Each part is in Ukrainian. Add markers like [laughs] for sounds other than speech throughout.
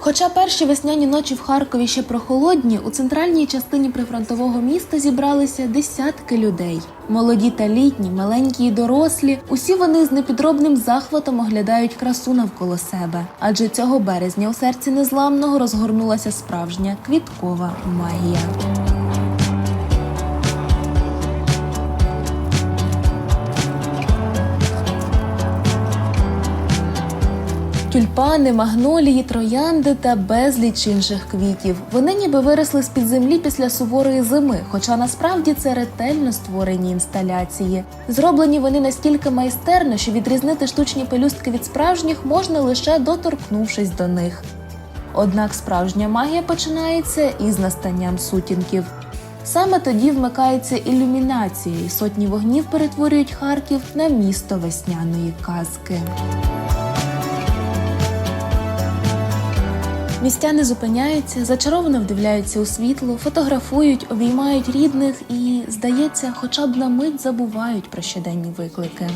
Хоча перші весняні ночі в Харкові ще прохолодні, у центральній частині прифронтового міста зібралися десятки людей. Молоді та літні, маленькі і дорослі. Усі вони з непідробним захватом оглядають красу навколо себе. Адже цього березня у серці незламного розгорнулася справжня квіткова магія. Тюльпани, магнолії, троянди та безліч інших квітів. Вони ніби виросли з під землі після суворої зими, хоча насправді це ретельно створені інсталяції. Зроблені вони настільки майстерно, що відрізнити штучні пелюстки від справжніх можна лише доторкнувшись до них. Однак справжня магія починається із настанням сутінків. Саме тоді вмикається ілюмінація, і сотні вогнів перетворюють Харків на місто весняної казки. Містяни зупиняються, зачаровано вдивляються у світло, фотографують, обіймають рідних і, здається, хоча б на мить забувають про щоденні виклики.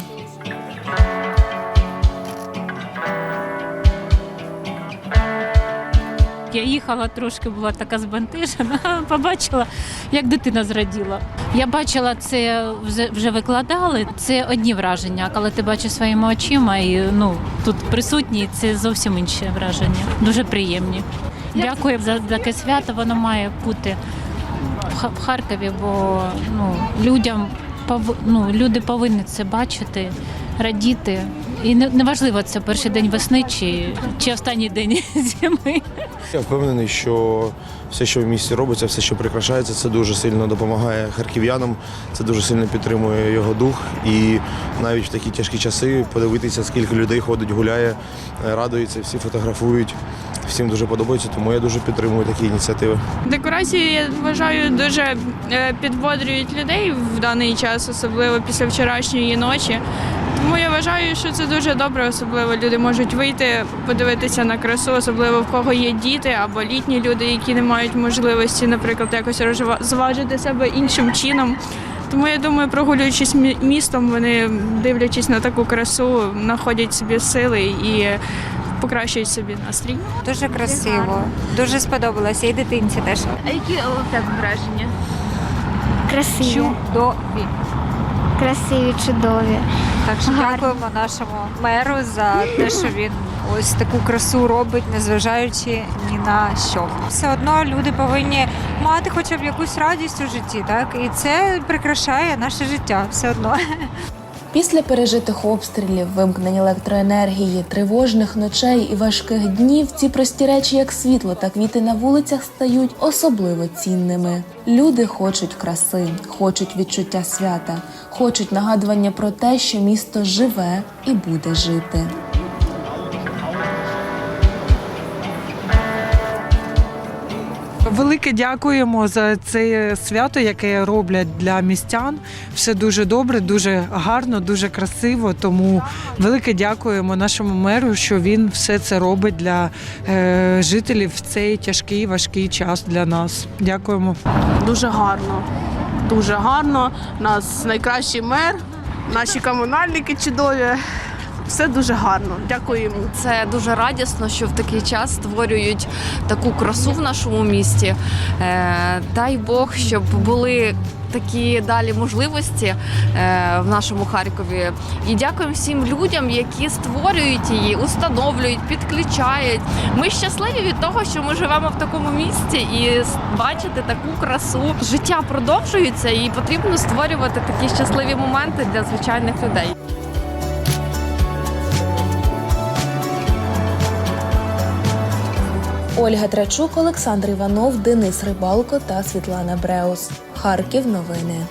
Я їхала трошки, була така збентежена, [laughs] побачила, як дитина зраділа. Я бачила це вже- викладали. Це одні враження. Коли ти бачиш своїми очима і ну тут присутні, це зовсім інші враження. Дуже приємні. Дякую за таке свято. Воно має бути в Ха- в Харкові, бо ну людям ну, люди повинні це бачити, радіти. І неважливо, це перший день весни чи, чи останній день [laughs] зими. Я впевнений, що все, що в місті робиться, все, що прикрашається, це дуже сильно допомагає харків'янам, це дуже сильно підтримує його дух. І навіть в такі тяжкі часи подивитися, скільки людей ходить, гуляє, радується, всі фотографують. Всім дуже подобається, тому я дуже підтримую такі ініціативи. Декорації, я вважаю, дуже е, підбодрюють людей в даний час, особливо після вчорашньої ночі. Тому я вважаю, що це дуже добре, особливо люди можуть вийти, подивитися на красу, особливо в кого є діти або літні люди, які не мають можливості, наприклад, якось розва- зважити себе іншим чином. Тому я думаю, прогулюючись містом, вони, дивлячись на таку красу, знаходять собі сили і покращують собі настрій. Дуже красиво, дуже сподобалося. І дитинці теж. А які у тебе враження? Красиві, Чудові. Красиві, чудові. Так що Гарні. дякуємо нашому меру за те, що він ось таку красу робить, незважаючи ні на що. Все одно люди повинні мати хоча б якусь радість у житті, так і це прикрашає наше життя все одно. Після пережитих обстрілів, вимкнень електроенергії, тривожних ночей і важких днів ці прості речі, як світло та квіти на вулицях, стають особливо цінними. Люди хочуть краси, хочуть відчуття свята, хочуть нагадування про те, що місто живе і буде жити. Велике дякуємо за це свято, яке роблять для містян. Все дуже добре, дуже гарно, дуже красиво. Тому велике дякуємо нашому меру, що він все це робить для е, жителів в цей тяжкий важкий час для нас. Дякуємо. Дуже гарно. Дуже гарно. У нас найкращий мер, наші комунальники чудові. Все дуже гарно. Дякую йому. Це дуже радісно, що в такий час створюють таку красу в нашому місті. Е, дай Бог, щоб були такі далі можливості е, в нашому Харкові. І дякуємо всім людям, які створюють її, установлюють, підключають. Ми щасливі від того, що ми живемо в такому місті і бачити таку красу. Життя продовжується, і потрібно створювати такі щасливі моменти для звичайних людей. Ольга Трачук, Олександр Іванов, Денис Рибалко та Світлана Бреус. Харків новини.